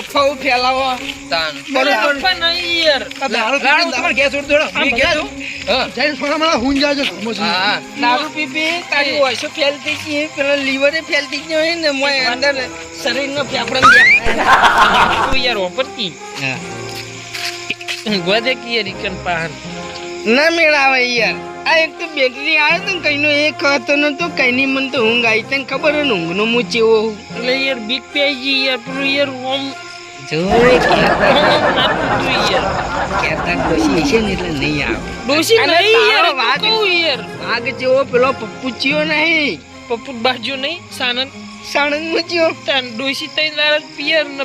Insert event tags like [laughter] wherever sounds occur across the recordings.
અફવાઓ ફેલાવો તાન. બરોબર. નહીં યાર દારૂ પીને તમારે ઘેર છોડ દો હું ઘેર છું હા. જઈને મારા હું જાજો. હા દારૂ પીપી તારી ઓછો ફેલતી જ પેલા લીવરે ફેલતી નહીં ને. મોય અંદર શરીરનો ફેફડા તું યાર ઓપરતી ગોદે કી યાર ઈકન પાહન. ના મેળાવે યાર. આ એક તો બેટરી આવે તો કઈનો ને તો કઈની મન તો ઊંઘ આવી તને ખબર હે ને ઊંઘનો હું ચેવો એટલે યાર બીક પે યાર. પેલું યાર ઓમ જોઈ કેતા ડોશી છે ને એટલે નહીં આવે. ડોશી નહીં યાર વાઘ- યાર. આગ જેવો પેલો પપ્પુચિયો નહીં. પપ્પુ બાજુ નહીં સાનંદ સાણંદ મુચિયો તાન ડોશી તઈ લાલ પિયર ને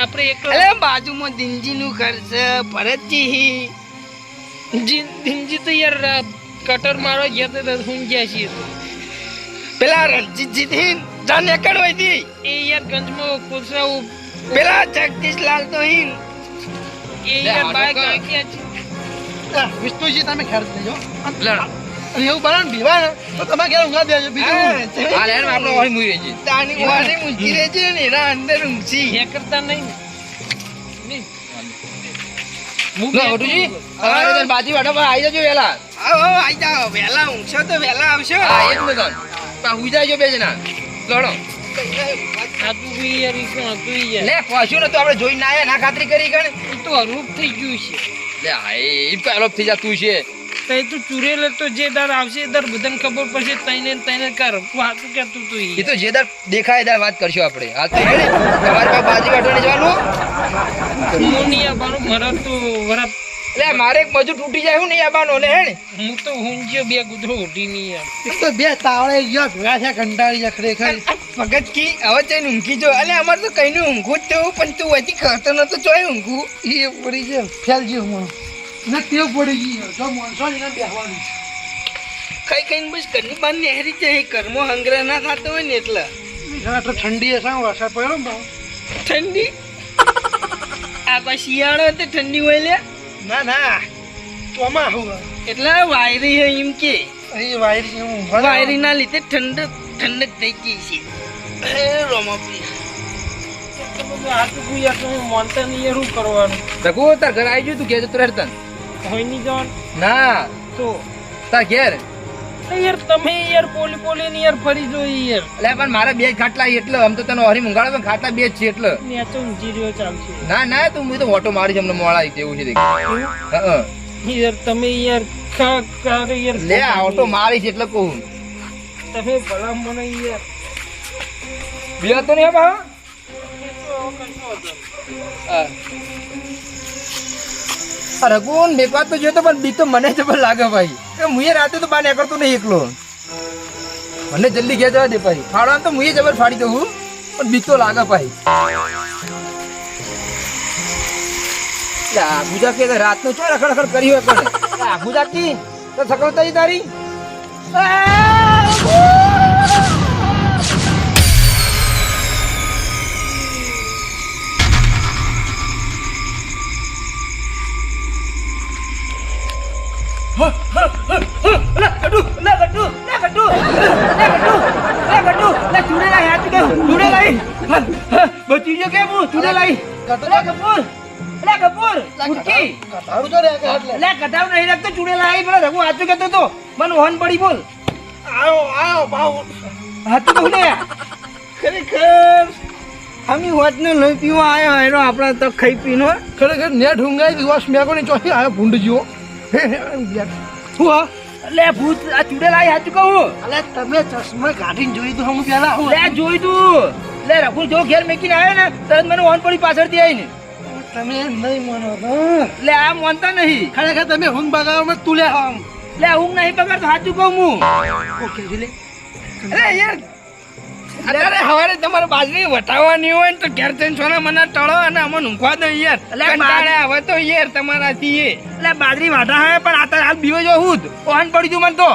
આપણે એકલા. અલે બાજુમાં દિનજીનું ઘર છે ભરતજી. દિનજી તો યાર કટર મારો ગયા તો હું ગયા છીએ. પેલા રણજીતજી થી જાને કડવાઈ દી એ યાર ગંજમાં કોસરાઓ પેલા જગદીશલાલ તો હિન વિષ્ણુજી તમે ખેર દેજો લડ એવું તો તમે ઘેર ઊંઘા દેજો બીજું આપણે ઓળી તાની મૂકી રહે ને એના અંદર ઊંઘી એ કરતા નહીં હું લો બે વટુજી કરું. તમારે તો બાજી વાટો પર આવી જજો વેલા આવો આવો જાઓ વહેલા ઊંઘશો તો વેલા આવશો હા એ જ હુઈ બે જણા લડો લે પહોંચ્યું ને તો આપણે જોઈ ના ના ખાતરી કરી ગણ. તો હરૂપ થઈ ગયું છે. લે હાય ઈ તો થઈ જતું છે. તઈ તું ચુરેલ તો જે દર આવશે દર બધાને ખબર પડશે તઈને તઈને કર તું હાથું કહેતું તું ઈ. એ તો જે દર દેખાય દર વાત કરશું આપણે. હાલ તો તમારે પાસે બાજી વાટવાની જવાનું? હું નહીં આવવાનું તો લે મારે એક મજૂર તૂટી જાય હું નહીં આવવાનો લે હે હું તો ઊંઘ્યો બે ગુદરો ઉઠી નહીં યાર એક તો બે તાવડે ગયા ભેગા છે કંટાળી જા ખરેખર. ભગત કી હવે જઈને ઊંઘી જો. અલે અમારે તો કઈ ઊંઘું જ થયું પણ તું હજી ન નતો ચોય ઊંઘું એ પડી છે ફેલજી હું. ને તેવ પડી ગઈ જો માણસો ને બેહવાનું. કઈ કઈ બસ ઘરની બહાર નહેરી જાય કર્મો હંગરા ના થતો હોય ને એટલે. ઠંડી હશે વરસાદ પડ્યો ને ઠંડી? આ પછી શિયાળો તો ઠંડી હોય લે. ના ના. ચોમાસું એટલે વાયરી હે એમ કે. અહીં વાયરી હું વાયરી ના લીધે ઠંડક ઠંડક થઈ ગઈ છે. હે રોમાપી તાર ઘર આવી ગયું તું ઘેર જતો રહે તન. હોય નહીં જવાનું? ના. તો? તાર ઘેર. એ યાર તમે યાર પોલી પોલી ને યાર ફરી જોઈ યાર. એટલે પણ મારા બે ખાટલા એટલે આમ તો તને હરી મંગાડો પણ ખાટલા બે જ છે એટલે. ઊંચી રહ્યો ચાલશે. ના ના તું હું તો ઓટો મારી અમને મોળા જેવું છે દેખ. હા યાર તમે યાર ખા કારે યાર લે આ ઓટો મારી છે એટલે કહું. તમે ભલા મને યાર. બે તો નહીં બા રઘુન મેકવા તો જોયો તો પણ બીક તો મને જબર લાગે ભાઈ. એ મુએ રાતે તો બહાર નીકળતો નહીં એકલો. મને જલ્દી ઘેર જવા દે ભાઈ. ફાડવાનું તો મુએ જબર ફાડી દઉં પણ બીક તો લાગે ભાઈ. લે, આ ગુજા કે રાતનો ચો રખડ રખડ કરી હોય પણ લે, આ ગુજા કી તો સકળતા ઈ તારી કટારું તો રહ્યા એટલે આયો આવો ભાવ ખરેખર અમે હોતનો લોહી પીવા આવ્યો એનો આપણે તો ખાઈ પીનો ખરેખર નેટ ઊંઘાઈ દિવસ મેં ને ચોથી આવ્યો ભૂંડ જેવો હે, હે, યાર. હું હા લે ભૂત આ ચૂડેલા હાચું કહું? અલે તમે ચશ્મા કાઢીને જોઈ તો હું પેલા હું લે જોઈ તું લે રઘુ જો ઘેર મેકીને આવ્યો ને તરત મને ઓન પડી પાછળથી આવીને તમે નહીં માનો હા. લે આ માનતા નહીં. ખરેખર તમે ઊંઘ બગાડવામાં તું લે આમ લે ઊંઘ નહીં પકડતો સાચું કહું હું. ઓકે લે અરે યાર અત્યારે હવારે તમારે બાજરી વટાવવાની હોય ને તો ઘેર જઈને સોના મને ટળો અને અમે ઊંઘવા દો યાર. કંટાળે આવે તો યાર તમારાથી એ. એટલે બાજરી વાટા હે પણ આ તાર હાલ બીવો જો હું જ. ઓહન પડી ગયું મને તો.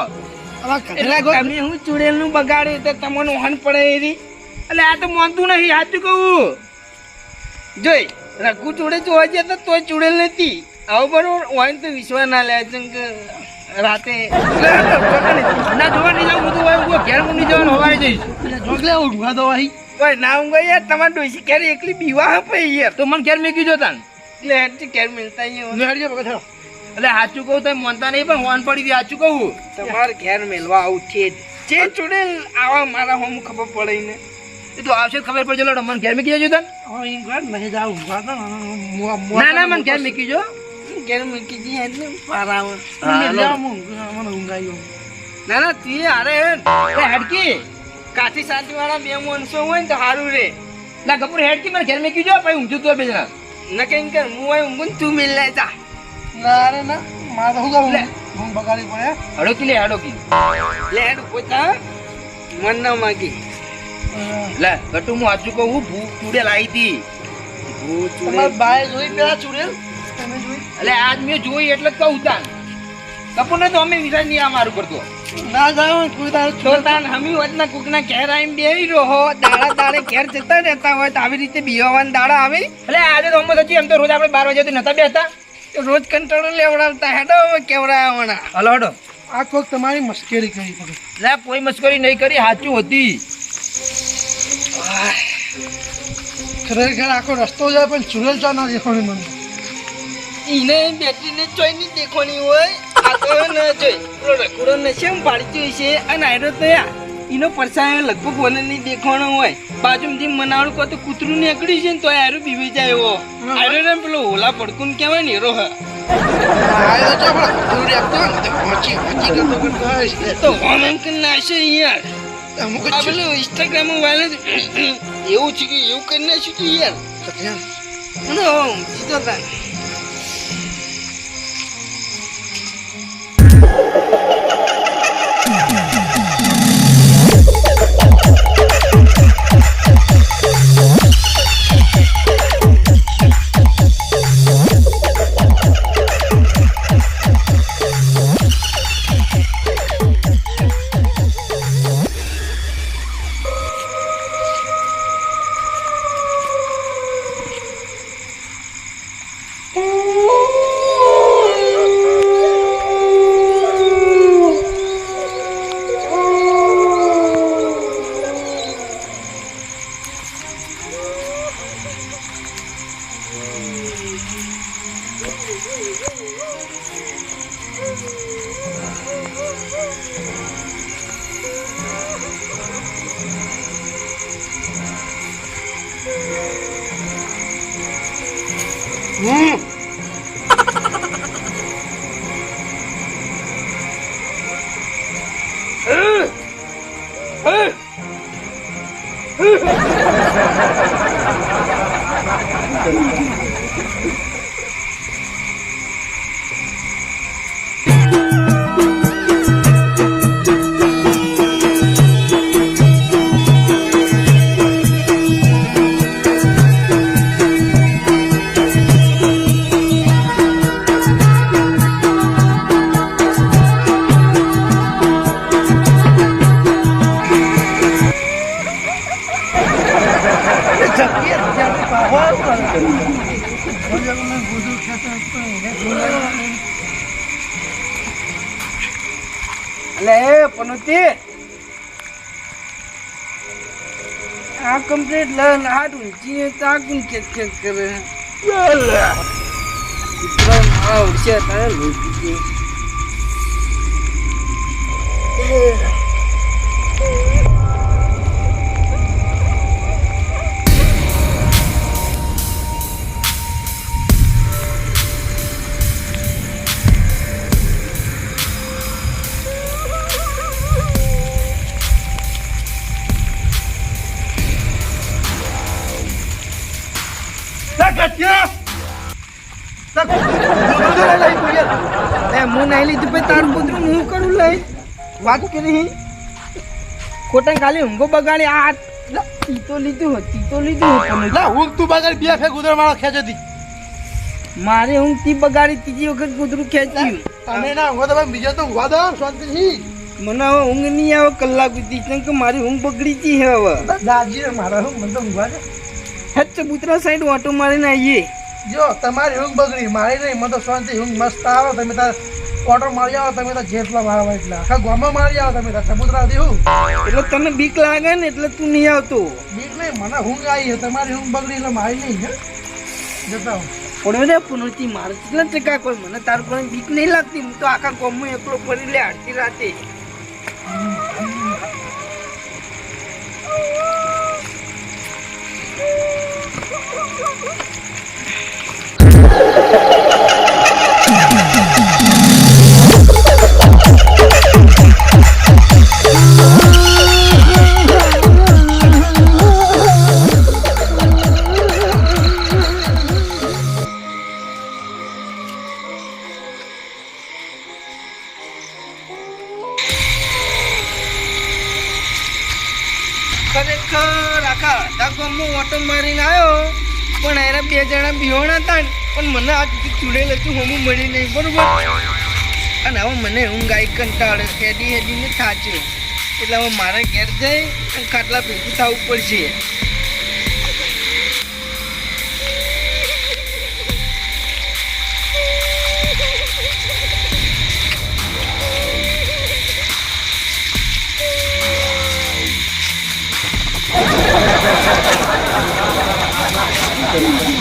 એટલે તમે હું ચુડેલનું બગાડ્યું તો તમને ઓહન પડે એરી? એટલે આ તો માનતું નહીં સાચું કહું. જોઈ રઘુ ચૂડે જોવા જઈએ તો તોય ચૂડેલ નથી. આવું બરોબર ઓહન તો વિશ્વાસ ના લે કે રાતે ના જોવા નહીં જાઉં ઊંઘો. ઘેર હું નહીં જવાનું હવારે જઈશ. પેલા ઊંઘવા દો અહીં. કોઈ ના ઊંઘો યાર તમારે ડોસી ક્યારે એકલી બીવા હપે યાર? તો મને ઘેર મેકી જો તાન. એટલે હેડથી ક્યારે મિલતા અહીંયા. એટલે સાચું કહું તમે માનતા નહીં પણ હોન પડી હતી સાચું કહું. તમારે ઘેર મેલવા આવું છે જ. જે ચૂડેલ આવા મારા હોમ ખબર પડે ને એ તો આવશે ખબર પડશે લડો મને ઘેર મેકી જજો તાન. નહીં જાવ ના, ના, મને ઘેર મેકી જો ઘેર મૂકી જઈએ એટલે પારામાં ના ના તે અરે એ હેડકી. કાઠી શાંતિ વાળા બે માણસો હોય ને તો સારું રે. ના કપૂર હેડકી મને ઘેર મેં કીધું પછી ઊંઘું તો બે જણા. ન કઈ કર હું હોય ઊંઘું ને તું મિલ લે જા ના રે ના. મારે શું કરવું? લે. ઊંઘ બગાડવી પડે. હડોકી લે હડોકી લે હેડ પોતા. મન ના માગી. લે ગટુ હું આજુ કહું ભૂ ચૂડેલ આવી હતી ભૂ તમારા બાય જોઈ પેલા ચૂડેલ તમે જોઈ? એટલે આજ મેં જોઈ એટલે જ કહું તાન. કપૂર ને તો અમે વિચાર નહીં આ મારું કરતો. ના જાવ કોઈ તારે હમી કોકના ઘેર આવીને બેહી રહો દાડા દાડે ઘેર જતા રહેતા હોય તો આવી રીતે બીવાવાન દાડા આવે? એટલે આજે તો અમે સચી એમ તો રોજ આપણે બાર વાગે નતા બેતા તો રોજ કંટાળો લેવડાવતા હેડો કેવડાવવાના. હલો હડો. આ કોક તમારી મશ્કરી કરી પડી. લે કોઈ મસ્કરી નહીં કરી સાચું હતી. ખરેખર આખો રસ્તો જાય પણ ચૂડેલ ચા ના દેખાણી મને. ઈને બેટરીને ચોઈ ની દેખવાની હોય. આ જોઈ. પેલો રખડો શેમ પાડી જોઈ છે? અને આયરો તો એનો પરસાયો લગભગ વને નહીં દેખવાનો હોય. બાજુમાંથી મનાવડું કહો તો કૂતરું નીકળ્યું છે ને તો આયરો બીવી જાય એવો. આયરો ને પેલો ઓલા પડકું કહેવાય ને એરો હ. તો હોમ એમ કરી યાર. પેલું ઇન્સ્ટાગ્રામ વાયરલ એવું છે કે એવું કરી નાખ્યું તું યાર. સીધો [laughs] આ કમ્પ્લીટ લન આ ઊંચી તાકુન કેક કેક કરે. ત્રણ આવ છે તારે લોહી નહીં લીધું પછી તારું કૂતરું હું કરું લઈ? વાત કરી ખોટા ખાલી ઊંઘો બગાડી આ તીતો લીધું હોત તીતો લીધું હોત. લા હું તું બગાડી બે ફે કૂતરો મારો ખેંચતી મારે ઊંઘ તી બગાડી ત્રીજી વખત કૂતરું ખેંચ્યું. તમે ના ઊંઘો તો બીજો તો ઊંઘવા દો શાંતિથી મને હવે ઊંઘ નહીં આવે કલાક સુધી. કે મારી ઊંઘ બગડી ગઈ છે હવે. દાજી મારા હું મને તો ઊંઘવા દે. હેચ ચબૂતરા સાઈડ ઓટો મારીને આવીએ. જો તમારી ઊંઘ બગડી મારી નહીં મને તો શાંતિ ઊંઘ મસ્ત આવે તમે તાર ઓટો મારી આવો તમે તો જેટલા મારવા એટલા. આખા ગામમાં મારી આવો તમે તો ચબૂતરા દેવું એટલે તને બીક લાગે ને એટલે તું નહીં આવતો. બીક નહીં મને ઊંઘ આવી છે તમારી ઊંઘ બગડી એટલે મારી નહીં હે? જતા પણ એને પુનોતી મારે કેટલા ટકા કોઈ મને તારું કોઈ બીક નહીં લાગતી. હું તો આખા ગામમાં એકલો ફરી લે આડતી રાતે. ખરેખર [laughs] હતા પણ મને આ ચૂડેલ હતું, હમું મળી નહીં, બરોબર? અને હવે મને હું ગાય કંટાળે હેડી હેડીને થાચ્યો એટલે હવે મારે ઘેર જઈ અને ખાટલા ભેગું થવું પડશે. આગળ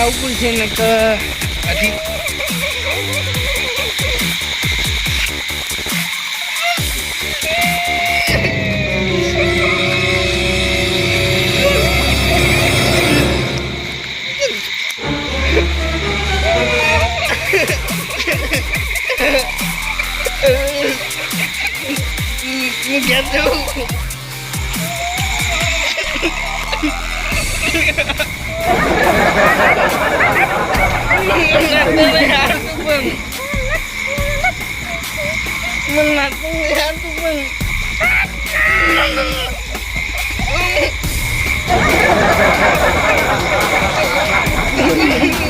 આવવું છે ને તો હજી Get through. હવે ઘેર જવું પડશે ને કે હજી હું ઘેર જવું યાર તું પણ મને લાગતું યાર તું પણ આ મારી નાગેશ્વરી આ